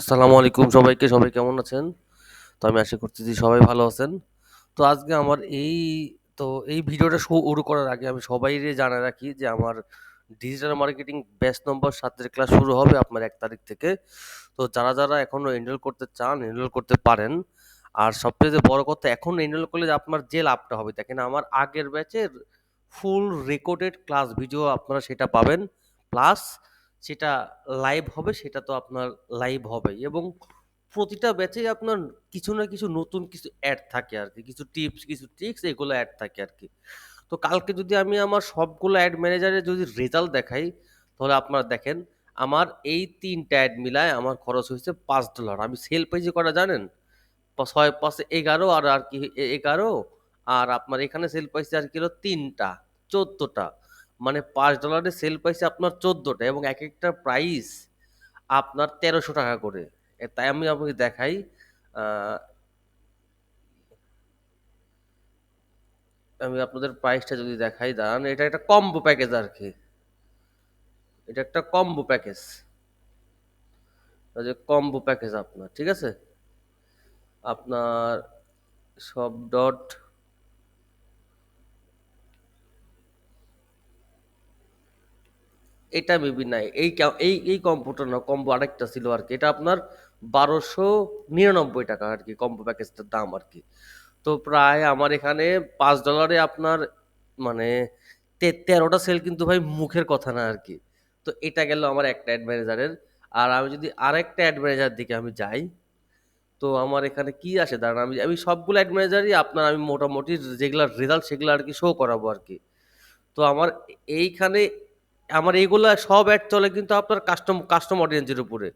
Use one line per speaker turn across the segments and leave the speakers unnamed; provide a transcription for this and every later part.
আসসালামু আলাইকুম সবাইকে, সবাই কেমন আছেন? তো আমি আশা করতেছি সবাই ভালো আছেন। তো আজকে আমার এই, তো এই ভিডিওটা শুরু করার আগে আমি সবাইকে জানায় রাখি যে আমার ডিজিটাল মার্কেটিং ব্যাচ নম্বর সাতের ক্লাস শুরু হবে আপনার এক তারিখ থেকে। তো যারা যারা এখনও এনরোল করতে চান এনরোল করতে পারেন। আর সবচেয়ে বড় কথা, এখন এনরোল করলে আপনার যে লাভটা হবে, দেখেন আমার আগের ব্যাচের ফুল রেকর্ডেড ক্লাস ভিডিও আপনারা সেটা পাবেন। প্লাস সেটা লাইভ হবে, সেটা তো আপনার লাইভ হবে এবং প্রতিটা ব্যাচেই আপনার কিছু না কিছু নতুন কিছু অ্যাড থাকে আর কি। কিছু টিপস কিছু ট্রিক্স এগুলো অ্যাড থাকে আর কি। তো কালকে যদি আমি আমার সবগুলো অ্যাড ম্যানেজারের যদি রেজাল্ট দেখাই, তাহলে আপনারা দেখেন, আমার এই তিনটা অ্যাড মিলায় আমার খরচ হয়েছে পাঁচ ডলার আমি সেল পেয়েছি কটা জানেন? ছয়, পাঁচে, এগারো আর আর কি এগারো আর আপনার এখানে সেল পাইছে আর কি হলো তিনটা, চোদ্দোটা। মানে পাঁচ ডলারে সেল পাইছে আপনার চোদ্দোটা এবং এক একটা প্রাইস আপনার তেরোশো টাকা করে। তাই আমি আপনাকে দেখাই আমি আপনাদের প্রাইসটা যদি দেখাই, দাঁড়ান, এটা একটা কম্বো প্যাকেজ আর কি। এটা একটা কম্বো প্যাকেজ যে কম্বো প্যাকেজ আপনার, ঠিক আছে? আপনার সব ডট এটা মেবি নাই। এই এই এই কম্বোটা না কম্বো আরেকটা ছিল আর কি। এটা আপনার বারোশো নিরানব্বই টাকা আর কি কম্বো প্যাকেজটার দাম আর কি। তো প্রায় আমার এখানে পাঁচ ডলারে আপনার মানে তেরোটা সেল কিন্তু ভাই মুখের কথা না আর কি। তো এটা গেল আমার একটা অ্যাড ম্যানেজারের আর আমি যদি আরেকটা অ্যাড ম্যানেজার দিকে আমি যাই, তো আমার এখানে কি আসে দাঁড়ান, আমি আমি সবগুলো অ্যাড ম্যানেজারই আপনার আমি মোটামুটি যেগুলো রেজাল্ট সেগুলো আর কি শো করাবো আর কি। তো আমার এইখানে আমার এইগুলা সব অ্যাড চলে কিন্তু আপনার কাস্টম কাস্টম অডিয়েন্সের উপরে।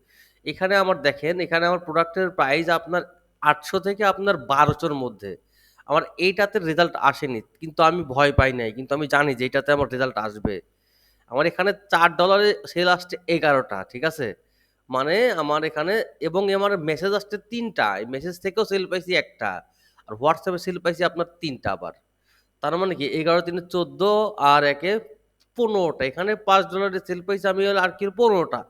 এখানে আমার দেখেন, এখানে আমার প্রোডাক্টের প্রাইস আপনার আটশো থেকে আপনার বারোশোর মধ্যে। আমার এইটাতে রেজাল্ট আসেনি, কিন্তু আমি ভয় পাই নাই, কিন্তু আমি জানি যে এইটাতে আমার রেজাল্ট আসবে। আমার এখানে চার ডলারে সেল আসছে এগারোটা, ঠিক আছে? মানে আমার এখানে, এবং আমার মেসেজ আসছে তিনটা, এই মেসেজ থেকেও সেল পাইছি একটা, আর হোয়াটসঅ্যাপে সেল পাইছি আপনার তিনটা আবার। তার মানে কি, এগারো, তিনে চোদ্দ, আর একে পনেরোটা, এখানে পাঁচ ডলারের সেল পাইছি আমি আর কি পনেরোটা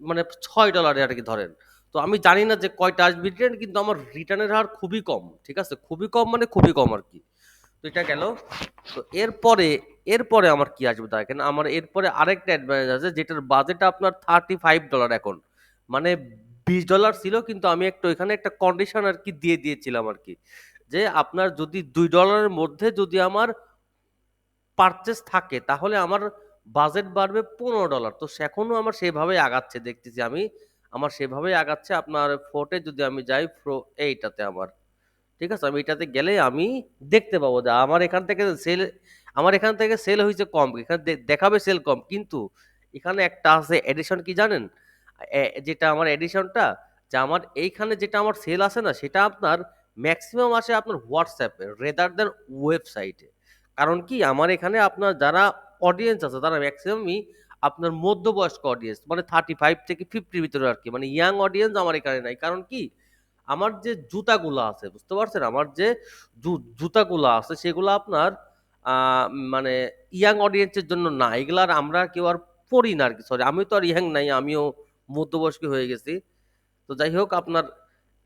মানে ছয় ডলারে আর কি ধরেন। তো আমি জানি না যে কয়টা আসবে রিটার্ন, কিন্তু আমার রিটার্নের হার খুবই কম, ঠিক আছে? খুবই কম মানে খুবই কম আর কি। তো এটা গেল। তো এরপরে এরপরে আমার কি আসবে দেখেন, আমার এরপরে আরেকটা অ্যাডভান্টেজ আছে, যেটার বাজেট আপনার থার্টি ফাইভ ডলার এখন। মানে বিশ ডলার ছিল, কিন্তু আমি একটা ওইখানে একটা কন্ডিশন আর কি দিয়ে দিয়েছিলাম আর কি। যে আপনার যদি দুই ডলারের মধ্যে যদি আমার পারচেস থাকে, তাহলে আমার বাজেট বাড়বে পনেরো ডলার তো এখনও আমার সেভাবেই আগাচ্ছে, দেখতেছি আমি। আমার সেভাবেই আগাচ্ছে, আপনার ফোর্টে যদি আমি যাই ফ্রো এইটাতে আমার। ঠিক আছে? আমি এটাতে গেলে আমি দেখতে পাবো যে আমার এখান থেকে সেল আমার এখান থেকে সেল হয়েছে কম, এখানে দেখাবে সেল কম। কিন্তু এখানে একটা আছে এডিশন কি জানেন? যেটা আমার এডিশনটা যে আমার এইখানে যেটা আমার সেল আছে না, সেটা আপনার ম্যাক্সিমাম আসে আপনার হোয়াটসঅ্যাপে রেদার দেন ওয়েবসাইটে কারণ কি? আমার এখানে আপনার যারা অডিয়েন্স আছে, তারা ম্যাক্সিমামই আপনার মধ্যবয়স্ক অডিয়েন্স মানে থার্টি ফাইভ থেকে ফিফটির ভিতরে আর কি। মানে ইয়াং অডিয়েন্স আমার এখানে নাই। কারণ কি? আমার যে জুতাগুলো আছে, বুঝতে পারছেন? আমার যে জুতাগুলো আছে, সেগুলো আপনার মানে ইয়াং অডিয়েন্সের জন্য না। এগুলার আমরা কেউ আর পড়ি না আর কি সরি আমি তো আর ইয়াং নাই, আমিও মধ্যবয়স্ক হয়ে গেছি। তো যাই হোক, আপনার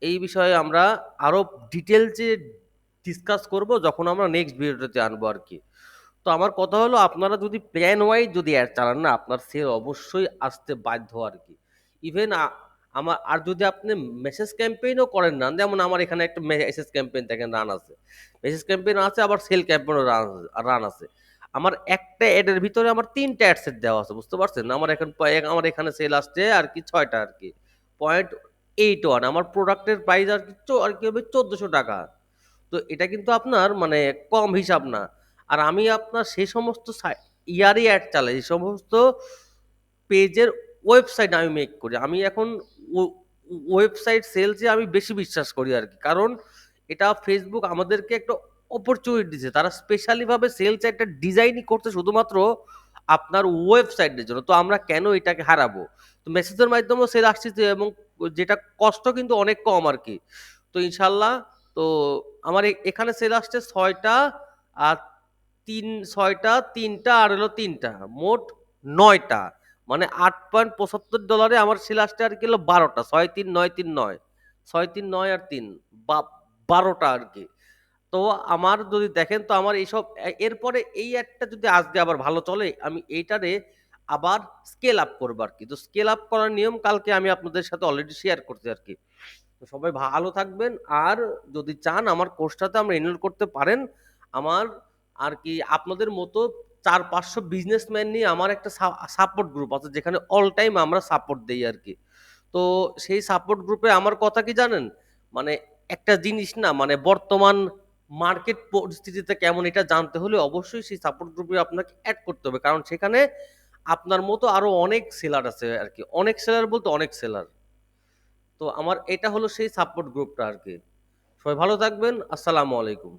এই বিষয়ে আমরা আরও ডিটেলসে ডিসকাস করব, যখন আমরা নেক্সট ভিডিওতে আনব আর কি। তো আমার কথা হলো, আপনারা যদি প্ল্যান ওয়াইজ যদি অ্যাড চালান না, আপনার সেল অবশ্যই আসতে বাধ্য আর কি। ইভেন আমার, আর যদি আপনি মেসেজ ক্যাম্পেইনও করেন না, যেমন আমার এখানে একটা মেসেজ ক্যাম্পেইন দেখেন রান আছে। মেসেজ ক্যাম্পেইন আছে, আবার সেল ক্যাম্পেইনও রান রান আছে। আমার একটা অ্যাডের ভিতরে আমার তিনটা অ্যাড সেট দেওয়া আছে, বুঝতে পারছেন? আমার এখন আমার এখানে সেল আসছে আর কি ছয়টা আর কি। পয়েন্ট এইট ওয়ান আমার প্রোডাক্টের প্রাইস আর কি আর কি হবে চোদ্দোশো টাকা। তো এটা কিন্তু আপনার মানে কম হিসাব না। আর আমি আপনার সেই সমস্ত ইয়ারই অ্যাড চালাই এই সমস্ত পেজের ওয়েবসাইট আমি মেক করি। আমি এখন ওয়েবসাইট সেলসে আমি বেশি বিশ্বাস করি আর কি। কারণ এটা ফেসবুক আমাদেরকে একটা অপরচুনিটি দিচ্ছে তারা স্পেশালিভাবে সেলসে একটা ডিজাইনই করতে শুধুমাত্র আপনার ওয়েবসাইটের জন্য। তো আমরা কেন এটাকে হারাবো? তো মেসেজের মাধ্যমেও সেল আসছে এবং যেটা কষ্ট কিন্তু অনেক কম আর কি। তো ইনশাল্লাহ তো আমার এখানে সেল আসছে ছয়টা আর তিন, ছয়টা, তিনটা আর হলো তিনটা, মোট নয়টা। মানে আট পয়েন্ট পঁচাত্তর ডলারে আমার সেল আসতে আর কি হলো বারোটা, ছয় তিন, নয় তিন, নয়। ছয় তিন, নয় আর তিন বারোটা আর কি। তো আমার যদি দেখেন, তো আমার এইসব এরপরে এই একটা যদি আজকে আবার ভালো চলে, আমি এইটারে আবার স্কেল আপ করব আর কি। তো স্কেল আপ করার নিয়ম কালকে আমি আপনাদের সাথে অলরেডি শেয়ার করছি আর কি। তো সবাই ভালো থাকবেন। আর যদি চান আমার কোর্সটাতে আমরা এনরোল করতে পারেন। আমার আর কি আপনাদের মতো চার পাঁচশো বিজনেসম্যান নিয়ে আমার একটা সাপোর্ট গ্রুপ আছে, যেখানে অল টাইম আমরা সাপোর্ট দিই আর কি। তো সেই সাপোর্ট গ্রুপে আমার কথা কি জানেন? মানে একটা জিনিস না মানে বর্তমান মার্কেট পরিস্থিতিতে কেমন এটা জানতে হলে অবশ্যই সেই সাপোর্ট গ্রুপে আপনাকে অ্যাড করতে হবে। কারণ সেখানে আপনার মতো আরও অনেক সেলার আছে আর কি। অনেক সেলার বলতে অনেক সেলার তো আমার এটা হলো সেই সাপোর্ট গ্রুপটা আর কি সবাই ভালো থাকবেন আসসালামু আলাইকুম।